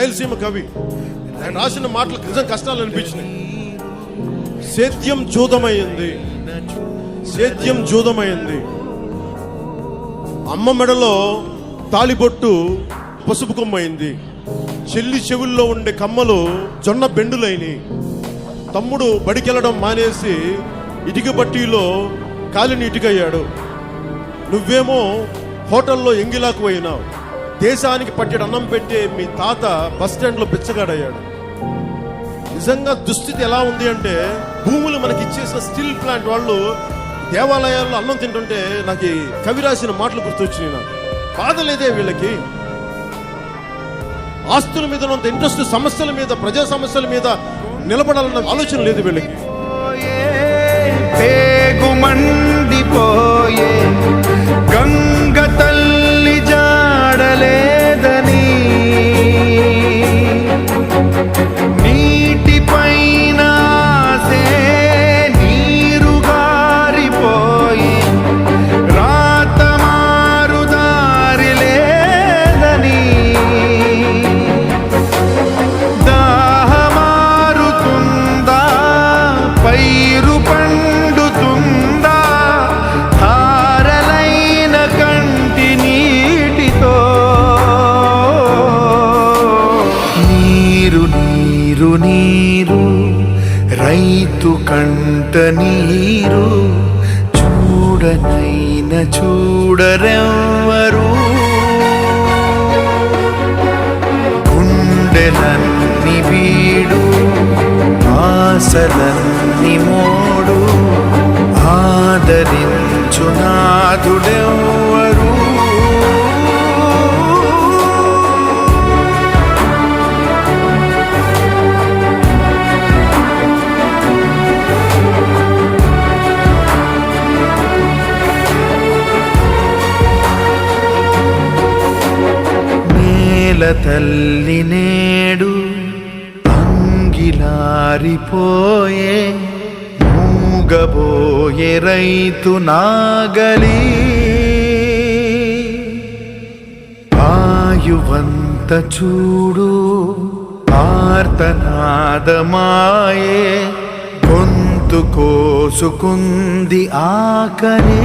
రాయలసీమ కవి. ఆయన రాసిన మాటలకు నిజం కష్టాలు అనిపించినాయి. సేద్యం జూదమైంది. సేద్యం జూదమైంది. అమ్మ మెడలో తాలిబొట్టు పసుపు కొమ్మైంది. చెల్లి చెవుల్లో ఉండే కమ్మలు జొన్న బెండులైనవి తమ్ముడు బడికెళ్ళడం మానేసి ఇటుక బట్టీలో కాలిని ఇటుకయ్యాడు నువ్వేమో హోటల్లో ఎంగిలాకు పోయినావు దేశానికి పట్టెడు అన్నం పెట్టే మీ తాత బస్ స్టాండ్లో బిచ్చగాడయ్యాడు నిజంగా దుస్థితి ఎలా ఉంది అంటే భూములు మనకి ఇచ్చేసిన స్టీల్ ప్లాంట్ వాళ్ళు దేవాలయాల్లో అన్నం తింటుంటే నాకు కవి రాసిన మాటలు గుర్తొచ్చినాయి నాకు బాధ లేదే వీళ్ళకి ఆస్తుల మీద ఉన్నంత ఇంట్రెస్ట్ సమస్యల మీద ప్రజా సమస్యల మీద నిలబడాలన్న ఆలోచన లేదు వీళ్ళకి పోయే, పేగు మండిపోయే నీరు రైతు కంట నీరు చూడనైన చూడరెవ్వరు. గుండెలన్ని వీడు ఆశలన్ని మోడు తల్లి నేడు అంగిలారిపోయే మూగబోయే రైతు నాగలి. ఆయువంత చూడు ఆర్తనాదమాయే గొంతు కోసుకుంది ఆకలి.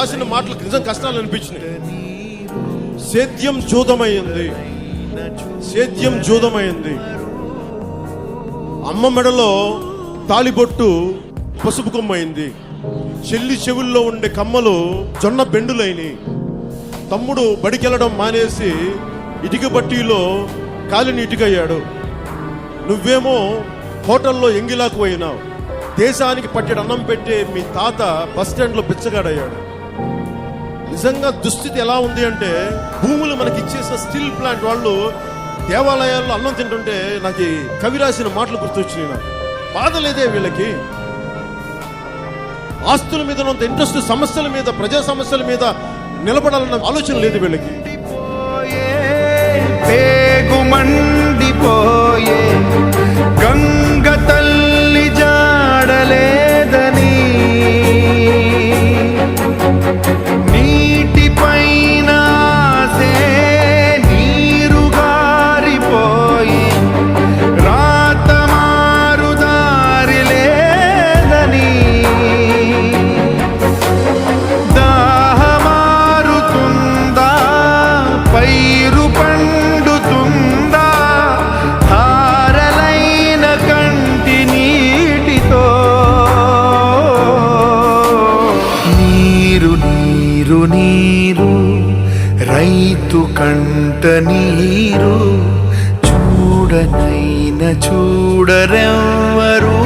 రాసిన మాటలు నిజం కష్టాలు అనిపించినాయి. సేద్యం జూదమైంది. సేద్యం జూదమైంది. అమ్మ మెడలో తాలిబొట్టు పసుపు కొమ్మైంది. చెల్లి చెవుల్లో ఉండే కమ్మలు జొన్న బెండులైనవి తమ్ముడు బడికెళ్ళడం మానేసి ఇటుక బట్టీలో కాలిని ఇటుకయ్యాడు నువ్వేమో హోటల్లో ఎంగిలాకు పోయినావు దేశానికి పట్టెడు అన్నం పెట్టే మీ తాత బస్ స్టాండ్లో బిచ్చగాడయ్యాడు. నిజంగా దుస్థితి ఎలా ఉంది అంటే భూములు మనకి ఇచ్చేసిన స్టీల్ ప్లాంట్ వాళ్ళు దేవాలయాల్లో అన్నం తింటుంటే నాకు కవి రాసిన మాటలు గుర్తొచ్చినాయి నాకు. బాధ లేదే వీళ్ళకి. ఆస్తుల మీద ఉన్నంత ఇంట్రెస్ట్ సమస్యల మీద ప్రజా సమస్యల మీద నిలబడాలన్న ఆలోచన లేదు వీళ్ళకి. పోయే పేగు మండిపోయే రైతు కంట నీరు చూడనైన చూడరెవ్వరు.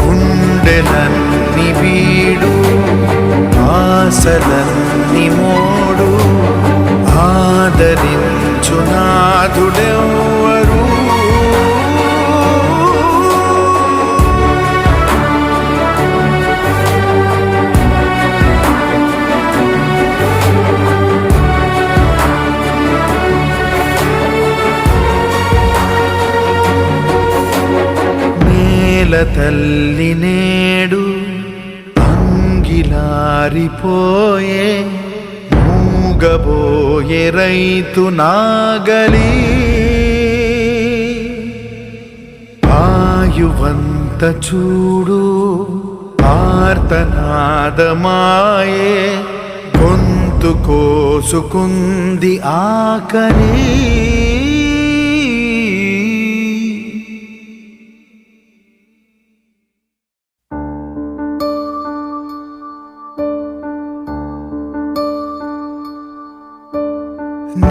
గుండెలన్ని వీడు ఆశలన్ని మోడు. నేల తల్లి నేడు అంగిలారిపోయే మూగబోయే రైతు నాగలి. ఆయువంత చూడు ఆర్తనాదమాయే గొంతు కోసుకుంది ఆకలి.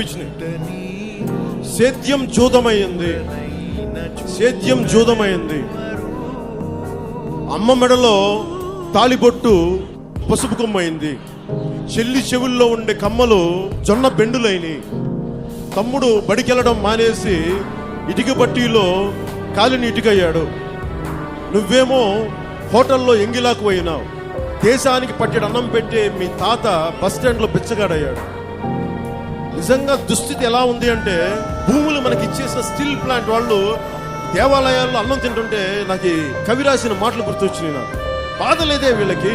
కష్టాలు సేద్యం జూదమైంది. సేద్యం జూదమైంది. అమ్మ మెడలో తాలిబొట్టు పసుపు కొమ్మైంది. చెల్లి చెవుల్లో ఉండే కమ్మలు జొన్న బెండులైనవి తమ్ముడు బడికెళ్ళడం మానేసి ఇటుక బట్టీలో కాలిని ఇటుకయ్యాడు నువ్వేమో హోటల్లో ఎంగిలాకు పోయినావు దేశానికి పట్టెడు అన్నం పెట్టే మీ తాత బస్ స్టాండ్లో బిచ్చగాడయ్యాడు. నిజంగా దుస్థితి ఎలా ఉంది అంటే భూములు మనకి ఇచ్చేసిన స్టీల్ ప్లాంట్ వాళ్ళు దేవాలయాల్లో అన్నం తింటుంటే నాకు కవి రాసిన మాటలు గుర్తొచ్చినాయి నాకు. బాధ లేదే వీళ్ళకి?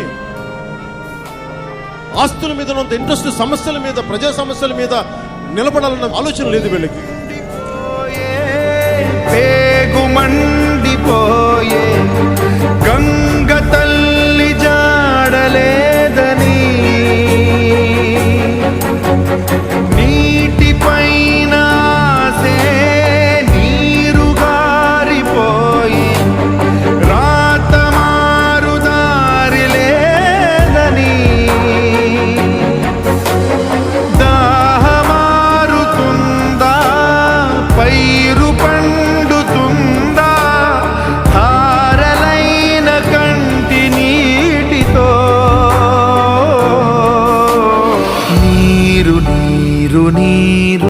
ఆస్తుల మీద ఉన్నంత ఇంట్రెస్ట్ సమస్యల మీద ప్రజా సమస్యల మీద నిలబడాలన్న ఆలోచన లేదు వీళ్ళకి. పేగు మండిపోయే